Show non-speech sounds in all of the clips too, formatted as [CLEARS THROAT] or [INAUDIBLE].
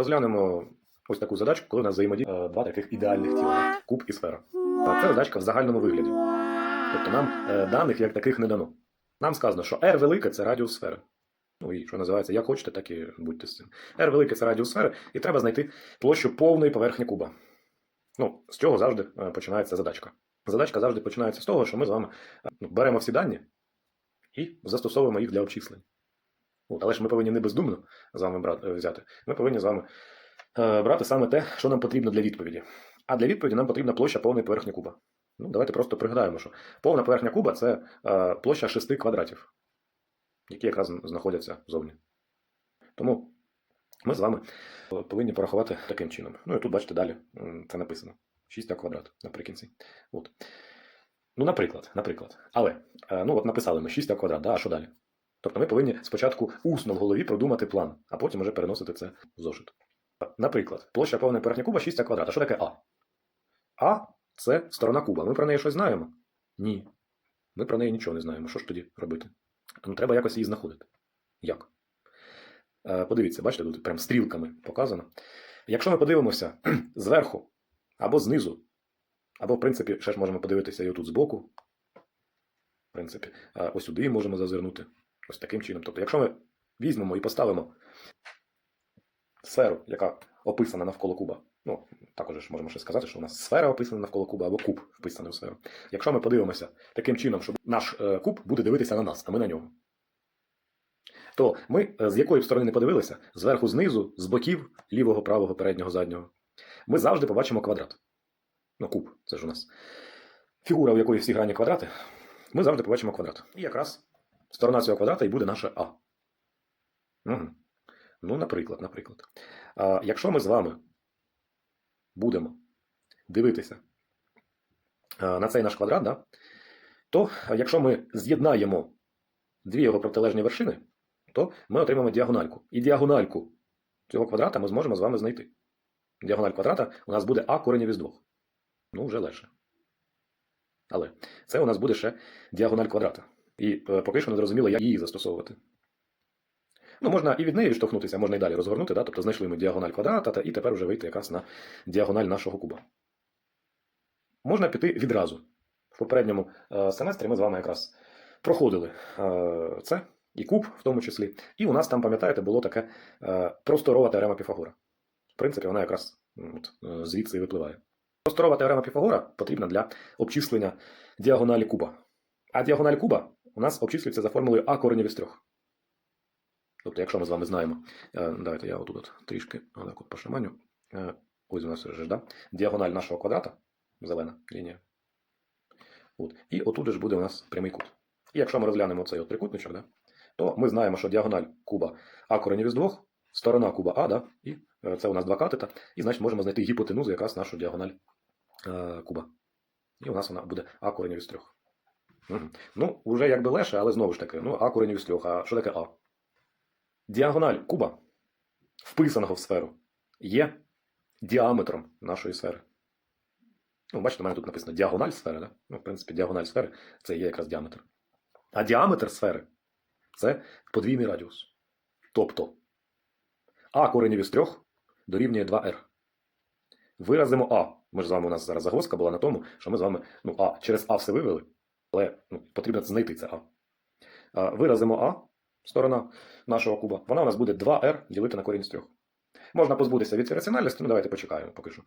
Розглянемо ось таку задачку, коли у нас взаємодіють е, два таких ідеальних тіла куб і сфера. Та Це задачка в загальному вигляді. Тобто нам е, даних як таких не дано. Нам сказано, що R велике це радіус сфери. Ну і що називається, як хочете, так і будьте з цим. R велике це радіус сфери, і треба знайти площу повної поверхні куба. Ну, з чого завжди е, починається задачка. Задачка завжди починається з того, що ми з вами ну, беремо всі дані і застосовуємо їх для обчислень. Але ж ми повинні не бездумно з вами брати, е, взяти. Ми повинні з вами е, брати саме те, що нам потрібно для відповіді. А для відповіді нам потрібна площа повної поверхні куба. Ну, давайте просто пригадаємо, що повна поверхня куба це е, площа шести квадратів, які якраз знаходяться зовні. Тому ми з вами повинні порахувати таким чином. Ну і тут, бачите, далі це написано. 6 квадрат наприкінці. От. Ну, наприклад, наприклад. Але, ну от написали ми 6 квадрат, да, а що далі? Тобто ми повинні спочатку усно в голові продумати план, а потім вже переносити це в зошит. Наприклад, площа повної поверхні куба 6 квадрат. А що таке А? А це сторона куба. Ми про неї щось знаємо? Ні. Ми про неї нічого не знаємо. Що ж тоді робити? Тому треба якось її знаходити. Як? Е, Подивіться, бачите, тут прям стрілками показано. Якщо ми подивимося [CLEARS THROAT] зверху або знизу, або, в принципі, ще ж можемо подивитися і отут збоку. В принципі, е, ось сюди можемо зазирнути. Ось таким чином. Тобто, якщо ми візьмемо і поставимо сферу, яка описана навколо куба. Ну, також ж можемо ще сказати, що у нас сфера описана навколо куба, або куб вписаний у сферу. Якщо ми подивимося таким чином, що наш е, куб буде дивитися на нас, а ми на нього. То ми е, з якої б сторони не подивилися, зверху, знизу, з боків, лівого, правого, переднього, заднього, ми завжди побачимо квадрат. Ну, куб, це ж у нас фігура, у якої всі грані квадрати, ми завжди побачимо квадрат. І якраз сторона цього квадрата і буде наша А. Угу. Ну, наприклад, наприклад. А, якщо ми з вами будемо дивитися на цей наш квадрат, да, то якщо ми з'єднаємо дві його протилежні вершини, то ми отримаємо діагональку. І діагональку цього квадрата ми зможемо з вами знайти. Діагональ квадрата у нас буде А коренів із двох. Ну, вже легше. Але це у нас буде ще діагональ квадрата. І е, поки що не зрозуміло, як її застосовувати. Ну, можна і від неї відштовхнутися, можна і далі розгорнути, да? тобто знайшли ми діагональ квадрата, та, і тепер вже вийти якраз на діагональ нашого куба. Можна піти відразу. В попередньому е, семестрі ми з вами якраз проходили е, це, і куб в тому числі. І у нас там, пам'ятаєте, було таке просторова теорема Піфагора. В принципі, вона якраз от, звідси і випливає. Просторова теорема Піфагора потрібна для обчислення діагоналі куба. А діагональ куба у нас обчислюється за формулою А коренів із трьох. Тобто, якщо ми з вами знаємо, е, давайте я отут от трішки отак от пошаманю. Е, Ось у нас вже да? діагональ нашого квадрата, зелена лінія. От. І отут ж буде у нас прямий кут. І якщо ми розглянемо цей от трикутничок, да? то ми знаємо, що діагональ куба А коренів із двох, сторона куба А, да? і е, це у нас два катета, і значить можемо знайти гіпотенузу якраз нашу діагональ куба. І у нас вона буде А коренів із трьох. Угу. Ну, вже якби легше, але знову ж таки, ну, А коренів із трьох. А що таке А? Діагональ куба, вписаного в сферу, є діаметром нашої сфери. Ну, бачите, у мене тут написано діагональ сфери, да? Ну, в принципі, діагональ сфери це є якраз діаметр. А діаметр сфери це подвійний радіус. Тобто А коренів із трьох дорівнює 2r. Виразимо А. Ми ж з вами у нас зараз загвоздка була на тому, що ми з вами ну, А через А все вивели, але ну, потрібно знайти це А. Виразимо А, сторона нашого куба, вона у нас буде 2r ділити на корінь з трьох. Можна позбутися від раціональності, ну давайте почекаємо поки що.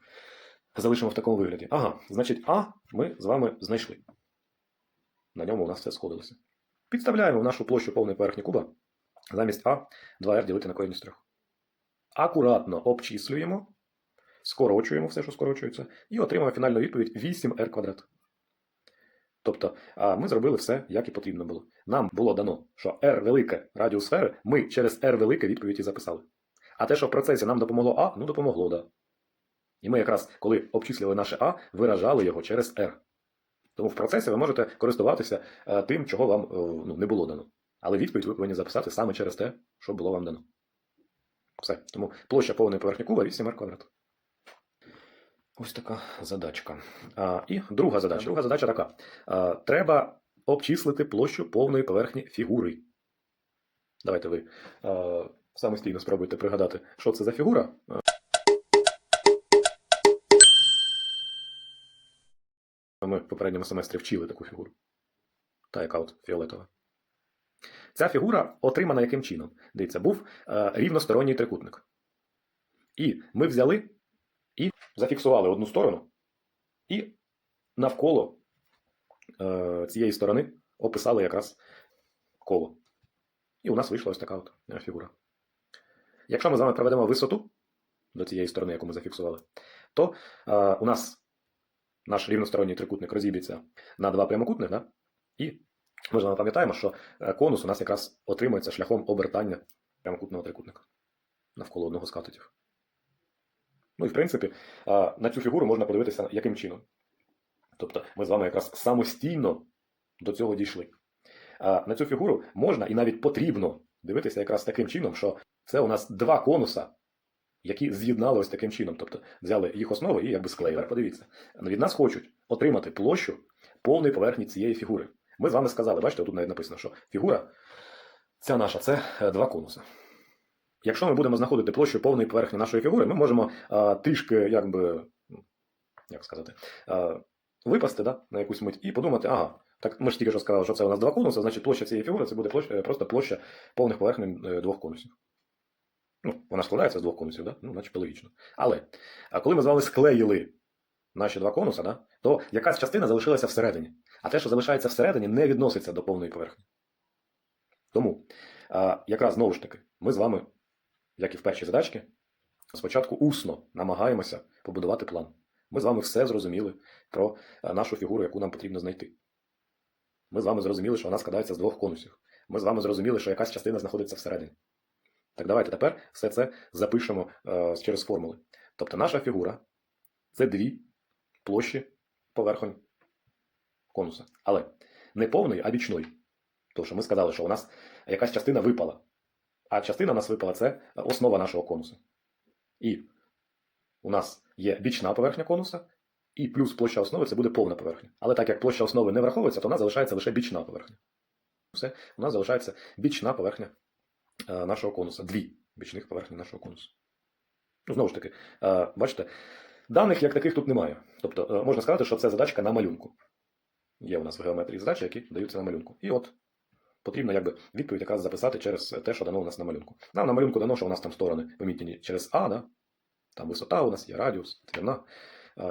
Залишимо в такому вигляді. Ага, значить, А ми з вами знайшли. На ньому у нас все сходилося. Підставляємо в нашу площу повної поверхні куба замість А 2r ділити на корінь з трьох. Акуратно обчислюємо, скорочуємо все, що скорочується, і отримаємо фінальну відповідь 8r квадрат. Тобто ми зробили все, як і потрібно було. Нам було дано, що r велике радіус сфери, ми через r велике відповідь і записали. А те, що в процесі нам допомогло А, ну допомогло, да. І ми якраз, коли обчислювали наше А, виражали його через R. Тому в процесі ви можете користуватися е, тим, чого вам е, ну, не було дано. Але відповідь ви повинні записати саме через те, що було вам дано. Все. Тому площа повної поверхні куба 8 r квадрат. Ось така задачка. А, і друга задача. Друга задача така. А, треба обчислити площу повної поверхні фігури. Давайте ви а, самостійно спробуйте пригадати, що це за фігура. Ми в попередньому семестрі вчили таку фігуру. Та, яка от фіолетова. Ця фігура отримана яким чином? Дивіться, був е, рівносторонній трикутник. І ми взяли і зафіксували одну сторону, і навколо е, цієї сторони описали якраз коло. І у нас вийшла ось така от фігура. Якщо ми з вами проведемо висоту до цієї сторони, яку ми зафіксували, то е, у нас наш рівносторонній трикутник розіб'ється на два прямокутних, да? і ми з вами пам'ятаємо, що е, конус у нас якраз отримується шляхом обертання прямокутного трикутника навколо одного з катетів. Ну і в принципі, на цю фігуру можна подивитися, яким чином. Тобто ми з вами якраз самостійно до цього дійшли. На цю фігуру можна і навіть потрібно дивитися якраз таким чином, що це у нас два конуса, які з'єднали ось таким чином. Тобто взяли їх основу і якби склеїли. Подивіться, від нас хочуть отримати площу повної поверхні цієї фігури. Ми з вами сказали, бачите, тут навіть написано, що фігура ця наша це е, два конуси. Якщо ми будемо знаходити площу повної поверхні нашої фігури, ми можемо а, трішки, якби, ну, як сказати, а, випасти да, на якусь мить і подумати, ага, так ми ж тільки що сказали, що це у нас два конуси, значить площа цієї фігури це буде площа, е, просто площа повних поверхень е, двох конусів. Ну, вона складається з двох конусів, да? ну, начебто логічно. Але коли ми з вами склеїли наші два конуси, да, то якась частина залишилася всередині. А те, що залишається всередині, не відноситься до повної поверхні. Тому, якраз знову ж таки, ми з вами, як і в першій задачці, спочатку усно намагаємося побудувати план. Ми з вами все зрозуміли про нашу фігуру, яку нам потрібно знайти. Ми з вами зрозуміли, що вона складається з двох конусів. Ми з вами зрозуміли, що якась частина знаходиться всередині. Так давайте тепер все це запишемо е, через формули. Тобто наша фігура це дві площі поверхонь конуса. Але не повної, а бічної. Тому що ми сказали, що у нас якась частина випала. А частина нас випала це основа нашого конуса. І у нас є бічна поверхня конуса, і плюс площа основи це буде повна поверхня. Але так як площа основи не враховується, то нас залишається лише бічна поверхня. Все, у нас залишається бічна поверхня е, нашого конуса. Дві бічних поверхні нашого конусу. Ну, знову ж таки, е, бачите, даних як таких тут немає. Тобто, е, можна сказати, що це задачка на малюнку. Є у нас в геометрії задачі, які даються на малюнку. І от потрібно якби відповідь якраз записати через те, що дано у нас на малюнку. Нам на малюнку дано, що у нас там сторони помітні через А, да? там висота у нас є, радіус, твірна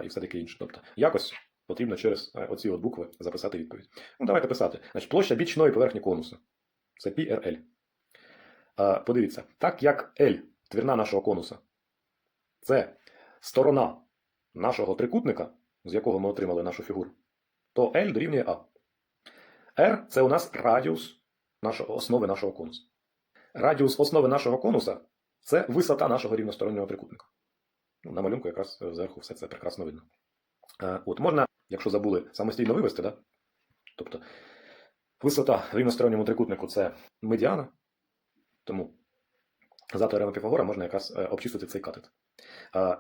і все таке інше. Тобто, якось потрібно через е, оці от букви записати відповідь. Ну, давайте писати. Значить, площа бічної поверхні конуса. Це PRL. Подивіться, так як L, твірна нашого конуса, це сторона нашого трикутника, з якого ми отримали нашу фігуру, то L дорівнює А. R це у нас радіус нашого, основи нашого конуса. Радіус основи нашого конуса це висота нашого рівностороннього трикутника. Ну, на малюнку якраз зверху все це прекрасно видно. Е, От можна, якщо забули, самостійно вивести, да? тобто висота в рівносторонньому трикутнику це медіана, тому за теоремою Піфагора можна якраз е, обчистити цей катет.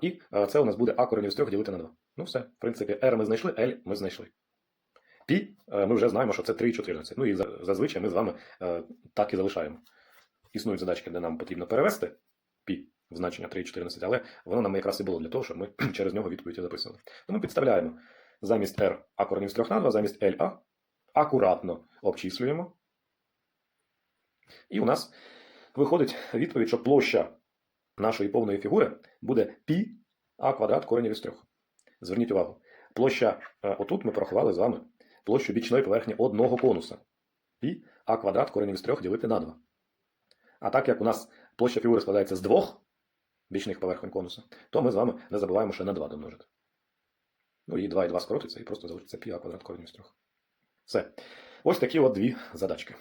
І е, це у нас буде А коренів з трьох ділити на 2. Ну все, в принципі, R ми знайшли, L ми знайшли. Пі е, ми вже знаємо, що це 3,14. Ну і зазвичай ми з вами е, так і залишаємо. Існують задачки, де нам потрібно перевести пі в значення 3,14, але воно нам якраз і було для того, щоб ми [CLEARS THROAT] через нього відповідь і записували. Тому підставляємо замість R А коренів з 3 на 2, замість LA акуратно обчислюємо. І у нас виходить відповідь, що площа нашої повної фігури буде π а квадрат коренів із 3. Зверніть увагу. Площа е, отут ми порахували з вами площу бічної поверхні одного конуса. І а квадрат коренів з 3 ділити на 2. А так як у нас площа фігури складається з двох бічних поверхень конуса, то ми з вами не забуваємо ще на 2 домножити. Ну і 2 і 2 скоротиться, і просто залишиться пі а квадрат коренів з 3. Все. Ось такі от дві задачки.